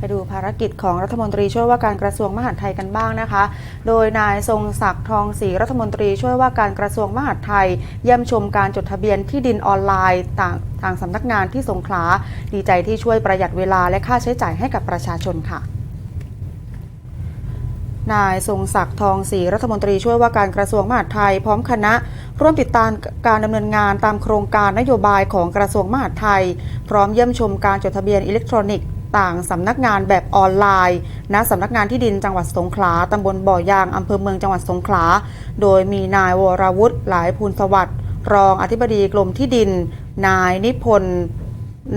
ไปดูภารกิจของรัฐมนตรีช่วยว่าการกระทรวงมหาดไทยกันบ้างนะคะ โดยนายทรงศักดิ์ทองศรีรัฐมนตรีช่วยว่าการกระทรวงมหาดไทย เยี่ยมชมการจดทะเบียนที่ดินออนไลน์ต่างทางสำนักงานที่สงขลา ดีใจที่ช่วยประหยัดเวลาและค่าใช้จ่ายให้กับประชาชนค่ะนายทรงศักดิ์ทองศรีรัฐมนตรีช่วยว่าการกระทรวงมหาดไทย พร้อมคณะ ร่วมติดตามการดำเนินงานตามโครงการนโยบายของกระทรวงมหาดไทย พร้อมเยี่ยมชมการจดทะเบียนอิเล็กทรอนิกส์ ต่างสำนักงานแบบออนไลน์ณสำนักงานที่ดินจังหวัดสงขลาตำบลบ่อยางอำเภอเมืองจังหวัดสงขลา โดยมีนายวรวุฒิหลายภูลสวัสดิ์รองอธิบดีกรมที่ดิน นายนิพนธ์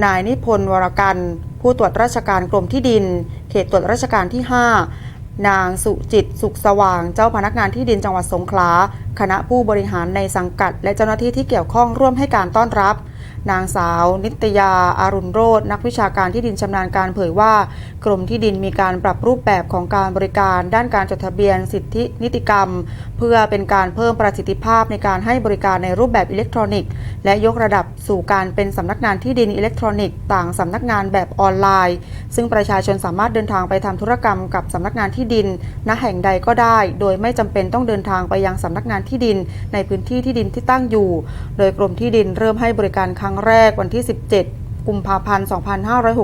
นายนิพนธ์วรกันผู้ตรวจราชการกรมที่ดิน เขตตรวจราชการที่ 5 นางสุจิตสุขสว่าง เจ้าพนักงานที่ดินจังหวัดสงขลา คณะผู้บริหารในสังกัด และเจ้าหน้าที่ที่เกี่ยวข้องร่วมให้การต้อนรับ นางสาว นิตยาอารุณโรจน์นักวิชาการที่ดินชำนาญการเผยว่า กรมที่ดินมีการปรับรูปแบบของการบริการ ด้านการจดทะเบียนสิทธินิติกรรม เพื่อเป็นการเพิ่มประสิทธิภาพในการให้บริการในรูปแบบอิเล็กทรอนิกส์ และยกระดับสู่การเป็นสำนักงานที่ดินอิเล็กทรอนิกส์ต่างสำนักงานแบบออนไลน์ ซึ่งประชาชนสามารถเดินทางไปทำธุรกรรมกับสำนักงานที่ดิน ณแห่งใดก็ได้ โดยไม่จำเป็นต้องเดินทางไปยังสำนักงานที่ดิน ในพื้นที่ที่ดินที่ตั้งอยู่ โดยกรมที่ดินเริ่มให้บริการครั้งแรกวันที่ 17 กุมภาพันธ์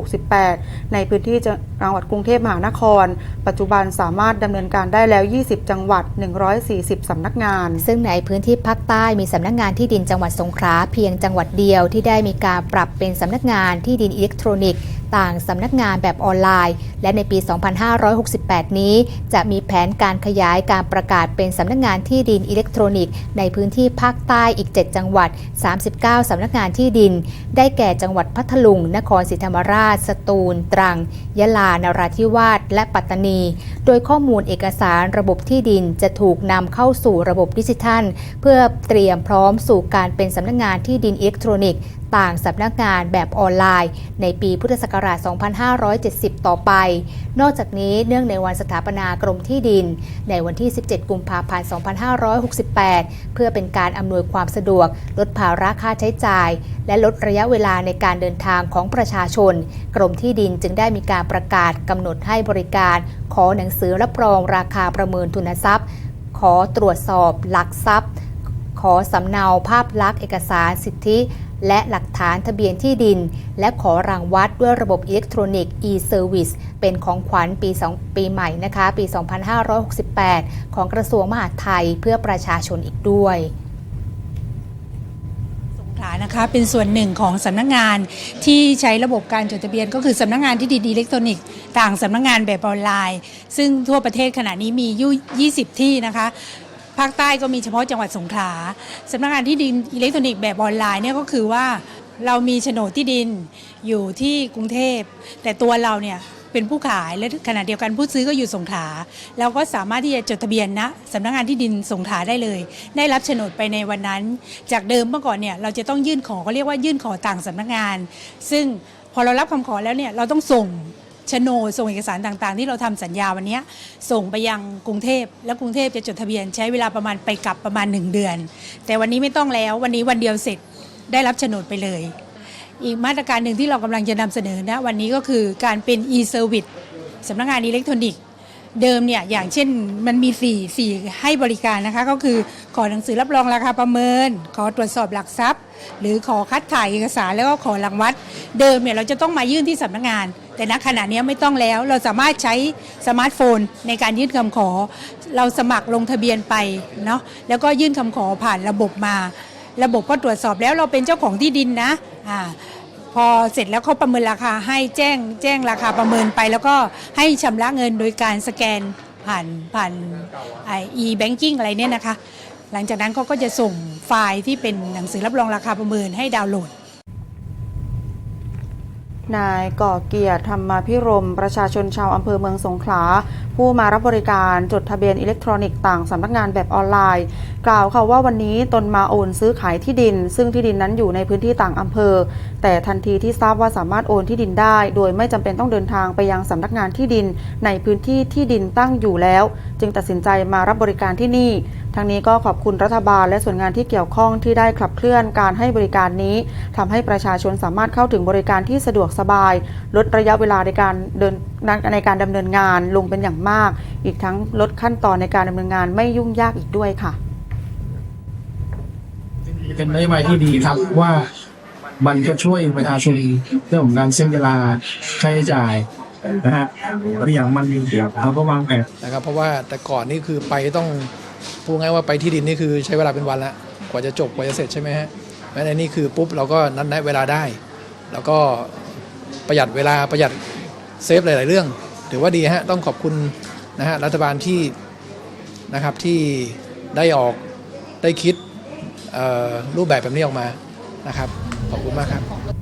2568 ในพื้นที่จังหวัดกรุงเทพมหานคร ปัจจุบันสามารถดำเนินการได้แล้ว 20 จังหวัด 140 สำนักงาน ซึ่งในพื้นที่ภาคใต้มีสำนักงานที่ดินจังหวัดสงขลาเพียงจังหวัดเดียวที่ได้มีการปรับเป็นสำนักงานที่ดินอิเล็กทรอนิกส์ ต่างสำนักงานแบบออนไลน์ และในปี 2568 นี้ จะมีแผนการขยายการประกาศเป็นสำนักงานที่ดินอิเล็กทรอนิกส์ ในพื้นที่ภาคใต้อีก 7 จังหวัด 39 สำนักงานที่ดิน ได้แก่จังหวัดพัทลุง นครศรีธรรมราช สตูล ตรัง ยะลา นราธิวาส และปัตตานี โดยข้อมูลเอกสารระบบที่ดินจะถูกนำเข้าสู่ระบบดิจิทัล เพื่อเตรียมพร้อมสู่การเป็นสำนักงานที่ดินอิเล็กทรอนิกส์ ต่างสำนักงานแบบออนไลน์ ในปีพุทธศักราช 2570 ต่อไป นอกจากนี้เนื่องในวันสถาปนากรมที่ดิน ในวันที่ 17 กุมภาพันธ์ 2568 เพื่อเป็นการอำนวยความสะดวก ลดภาระค่าใช้จ่าย และลดระยะเวลาในการเดินทางของประชาชน กรมที่ดินจึงได้มีการประกาศกำหนดให้บริการ ขอหนังสือรับรองราคาประเมินทุนทรัพย์ ขอตรวจสอบหลักทรัพย์ ขอสำเนาภาพลักษณ์เอกสารสิทธิ และหลักฐานทะเบียนที่ดิน และขอรางวัดด้วยระบบอิเล็กทรอนิกส์ e-service เป็นของขวัญปี 2 ปีใหม่นะคะ ปี 2568 ของกระทรวงมหาดไทยเพื่อประชาชนอีกด้วยสงขลานะคะเป็นส่วนหนึ่งของสำนักงานที่ใช้ระบบการจดทะเบียน ก็คือสำนักงานที่ดินอิเล็กทรอนิกส์ต่างสำนักงานแบบออนไลน์ ซึ่งทั่วประเทศขณะนี้มียู่20ที่นะคะ ภาคใต้ก็มีเฉพาะจังหวัดสงขลาสำนักงานที่ดินอิเล็กทรอนิกส์แบบออนไลน์เนี่ยก็คือว่าเรามีโฉนดที่ดินอยู่ที่กรุงเทพ แต่ตัวเราเนี่ยเป็นผู้ขายและขณะเดียวกันผู้ซื้อก็อยู่สงขลาเราก็สามารถที่จะจดทะเบียนณสำนักงานที่ดินสงขลาได้เลย ได้รับโฉนดไปในวันนั้น จากเดิมเมื่อก่อนเนี่ยเราจะต้องยื่นขอเขาเรียกว่ายื่นขอต่างสำนักงาน ซึ่งพอเรารับคำขอแล้วเนี่ยเราต้องส่ง โฉนดส่งเอกสารต่างๆ ที่เราทำสัญญาวันนี้ส่งไปยังกรุงเทพแล้วกรุงเทพจะจดทะเบียนใช้เวลาประมาณไปกลับประมาณ 1 เดือน แต่วันนี้ไม่ต้องแล้ววันนี้วันเดียวเสร็จได้รับโฉนดไปเลย อีกมาตรการหนึ่งที่เรากำลังจะนำเสนอนะวันนี้ก็คือการเป็น e-service สำนักงานอิเล็กทรอนิกส์เดิมเนี่ยอย่างเช่นมันมี4 4ให้บริการนะคะ ก็คือขอหนังสือรับรองราคาประเมิน ขอตรวจสอบหลักทรัพย์ หรือขอคัดถ่ายเอกสารแล้วก็ขอรังวัด เดิมเนี่ยเราจะต้องมายื่นที่สำนักงาน แต่ณขณะนี้ไม่ต้องแล้วเราสามารถใช้สมาร์ทโฟนในการยื่นคำขอ เราสมัครลงทะเบียนไปเนาะแล้วก็ยื่นคำขอผ่านระบบมา ระบบก็ตรวจสอบแล้วเราเป็นเจ้าของที่ดินนะอ่าพอเสร็จแล้วเขาประเมินราคาให้แจ้งแจ้งราคาประเมินไป แล้วก็ให้ชำระเงินโดยการสแกนผ่านผ่านไอ e-banking อะไรเนี่ยนะคะ หลังจากนั้นเขาก็จะส่งไฟล์ที่เป็นหนังสือรับรองราคาประเมินให้ดาวน์โหลด นายก่อเกียรติธรรมาพิรม ประชาชนชาวอำเภอเมืองสงขลา ผู้มารับบริการจดทะเบียนอิเล็กทรอนิกส์ต่างสำนักงานแบบออนไลน์ กล่าวค่ะว่าวันนี้ตนมาโอนซื้อขายที่ดิน ซึ่งที่ดินนั้นอยู่ในพื้นที่ต่างอำเภอ แต่ทันทีที่ทราบว่าสามารถโอนที่ดินได้ โดยไม่จำเป็นต้องเดินทางไปยังสำนักงานที่ดิน ในพื้นที่ที่ดินตั้งอยู่แล้ว จึงตัดสินใจมารับบริการที่นี่ ทั้งนี้ก็ขอบคุณรัฐบาลและส่วนงานที่เกี่ยวข้องที่ได้ขับเคลื่อนการให้บริการนี้ทำให้ประชาชนสามารถเข้าถึงบริการที่สะดวกสบาย ลดระยะเวลาในการเดินในการดำเนินงานลงเป็นอย่างมาก อีกทั้งลดขั้นตอนในการดำเนินงานไม่ยุ่งยากอีกด้วยค่ะ เป็นนโยบายที่ดีครับว่ามันก็ช่วยประชาชนเรื่องของการเส้นเวลาค่าใช้จ่ายนะฮะแล้วอย่างมันเราก็วางแผนนะครับเพราะว่าแต่ก่อนนี่คือไปต้อง พูดง่ายว่าไปที่ดินนี่คือใช้เวลาเป็นวันละกว่าจะจบกว่าจะเสร็จใช่ไหมฮะแม้ในนี่คือปุ๊บเราก็นัดแนะเวลาได้ แล้วก็ประหยัดเวลาประหยัดเซฟหลาย ๆ เรื่อง ถือว่าดีฮะต้องขอบคุณนะฮะรัฐบาลที่นะครับที่ได้ออกได้คิดรูปแบบแบบนี้ออกมานะครับขอบคุณมากครับ